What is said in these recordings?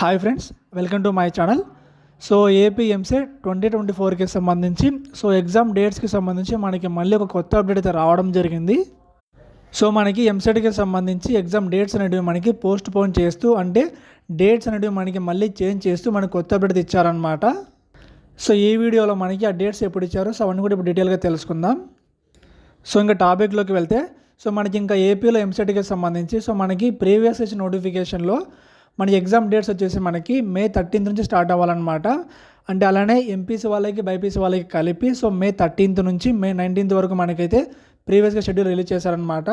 Hi friends welcome to my channel so AP EAMCET twenty twenty ఫోర్కి సంబంధించి so exam డేట్స్కి సంబంధించి మనకి మళ్ళీ ఒక కొత్త అప్డేట్ అయితే రావడం జరిగింది. సో మనకి ఎంసెట్కి సంబంధించి ఎగ్జామ్ డేట్స్ అనేటివి మనకి పోస్ట్ పోన్ చేస్తూ అంటే డేట్స్ అనేటివి మనకి మళ్ళీ చేంజ్ చేస్తూ మనకి కొత్త అప్డేట్ ఇచ్చారనమాట సో ఈ వీడియోలో మనకి ఆ డేట్స్ ఎప్పుడు ఇచ్చారో సో అవన్నీ కూడా ఇప్పుడు డీటెయిల్గా తెలుసుకుందాం. సో ఇంకా టాపిక్లోకి వెళ్తే సో మనకి ఇంకా ఏపీలో ఎంసెట్కి సంబంధించి సో మనకి ప్రీవియస్ ఇచ్చిన నోటిఫికేషన్లో మన ఎగ్జామ్ డేట్స్ వచ్చేసి మనకి మే థర్టీన్త్ నుంచి స్టార్ట్ అవ్వాలన్నమాట. అంటే అలానే ఎంపీసీ వాళ్ళకి బైపీసీ వాళ్ళకి కలిపి సో మే థర్టీన్త్ నుంచి మే నైన్టీన్త్ వరకు మనకైతే ప్రీవియస్గా షెడ్యూల్ రిలీజ్ చేశారనమాట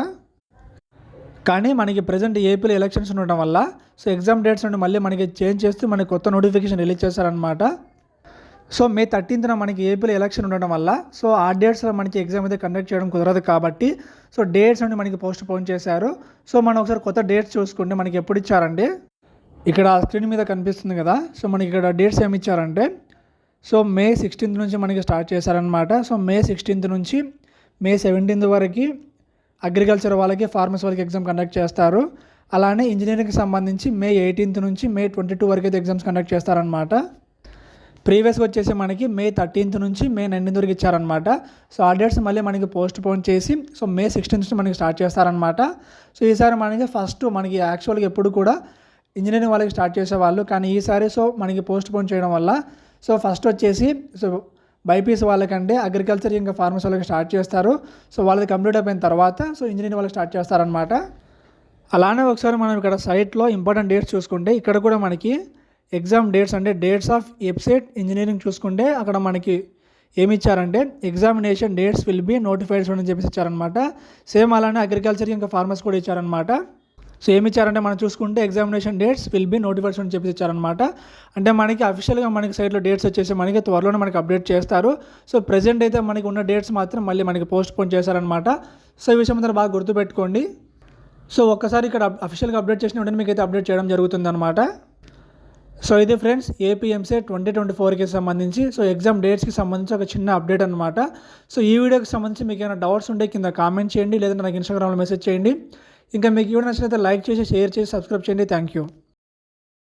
కానీ మనకి ప్రజెంట్ ఏపీలో ఎలక్షన్స్ ఉండడం వల్ల సో ఎగ్జామ్ డేట్స్ నుండి మళ్ళీ మనకి చేంజ్ చేస్తూ మనకి కొత్త నోటిఫికేషన్ రిలీజ్ చేశారనమాట సో మే థర్టీన్త్న మనకి ఏపీలో ఎలక్షన్ ఉండడం వల్ల సో ఆ డేట్స్లో మనకి ఎగ్జామ్ అయితే కండక్ట్ చేయడం కుదరదు కాబట్టి సో డేట్స్ నుండి మనకి పోస్ట్ పోన్ చేశారు. సో మనం ఒకసారి కొత్త డేట్స్ చూసుకుంటే మనకి ఎప్పుడు ఇచ్చారండి? ఇక్కడ స్క్రీన్ మీద కనిపిస్తుంది కదా? సో మనకి ఇక్కడ డేట్స్ ఏమి ఇచ్చారంటే సో మే సిక్స్టీన్త్ నుంచి మనకి స్టార్ట్ చేశారనమాట సో మే సిక్స్టీన్త్ నుంచి మే సెవెంటీన్త్ వరకు అగ్రికల్చర్ వాళ్ళకి ఫార్మర్స్ వాళ్ళకి ఎగ్జామ్ కండక్ట్ చేస్తారు. అలానే ఇంజనీరింగ్కి సంబంధించి మే ఎయిటీన్త్ నుంచి మే ట్వంటీ టూ వరకు అయితే ఎగ్జామ్స్ కండక్ట్ చేస్తారనమాట ప్రీవియస్గా వచ్చేసి మనకి మే థర్టీన్త్ నుంచి మే నైన్టీన్త్ వరకు ఇచ్చారనమాట సో ఆ డేట్స్ మళ్ళీ మనకి పోస్ట్ పోన్ చేసి సో మే సిక్స్టీన్త్ నుంచి మనకి స్టార్ట్ చేస్తారనమాట సో ఈసారి మనకి ఫస్ట్ మనకి యాక్చువల్గా ఎప్పుడు కూడా ఇంజనీరింగ్ వాళ్ళకి స్టార్ట్ చేసేవాళ్ళు. కానీ ఈసారి సో మనకి పోస్ట్ పోన్ చేయడం వల్ల సో ఫస్ట్ వచ్చేసి సో బైపీసీ వాళ్ళకంటే అగ్రికల్చర్ ఇంకా ఫార్మసీ వాళ్ళకి స్టార్ట్ చేస్తారు. సో వాళ్ళది కంప్లీట్ అయిపోయిన తర్వాత సో ఇంజనీరింగ్ వాళ్ళకి స్టార్ట్ చేస్తారనమాట అలానే ఒకసారి మనం ఇక్కడ సైట్లో ఇంపార్టెంట్ డేట్స్ చూసుకుంటే ఇక్కడ కూడా మనకి ఎగ్జామ్ డేట్స్ అంటే డేట్స్ ఆఫ్ వెబ్సైట్ ఇంజనీరింగ్ చూసుకుంటే అక్కడ మనకి ఏమి ఇచ్చారంటే examination dates will be notified అని చెప్పేసి ఇచ్చారనమాట సేమ్ అలానే అగ్రికల్చర్ ఇంకా ఫార్మర్స్ కూడా ఇచ్చారనమాట సో ఏమి ఇచ్చారంటే మనం చూసుకుంటే examination dates will be notified అని చెప్పి ఇచ్చారనమాట అంటే మనకి అఫీషియల్గా మనకి సైట్లో డేట్స్ వచ్చేసి మనకి త్వరలోనే మనకి అప్డేట్ చేస్తారు. సో ప్రజెంట్ అయితే మనకి ఉన్న డేట్స్ మాత్రం మళ్ళీ మనకి పోస్ట్ పోన్ చేశారనమాట సో ఈ విషయం అందరూ బాగా గుర్తుపెట్టుకోండి. సో ఒక్కసారి ఇక్కడ అఫీషియల్గా అప్డేట్ చేసిన వెంటనే మీకు అయితే అప్డేట్ చేయడం జరుగుతుందన్నమాట. సో ఇది ఫ్రెండ్స్ ఏపీఎంసీ ట్వంటీ ట్వంటీ ఫోర్కి సంబంధించి సో ఎగ్జామ్ డేట్స్కి సంబంధించి ఒక చిన్న అప్డేట్ అనమాట సో ఈ వీడియోకి సంబంధించి మీకు ఏమైనా డౌట్స్ ఉంటే కింద కామెంట్ చేయండి లేదంటే నాకు ఇన్స్టాగ్రామ్లో మెసేజ్ చేయండి. ఇంకా మీకు ఇవ్వడం నచ్చినట్లయితే లైక్ చేసి షేర్ చేసి సబ్స్క్రైబ్ చేయండి. Thank you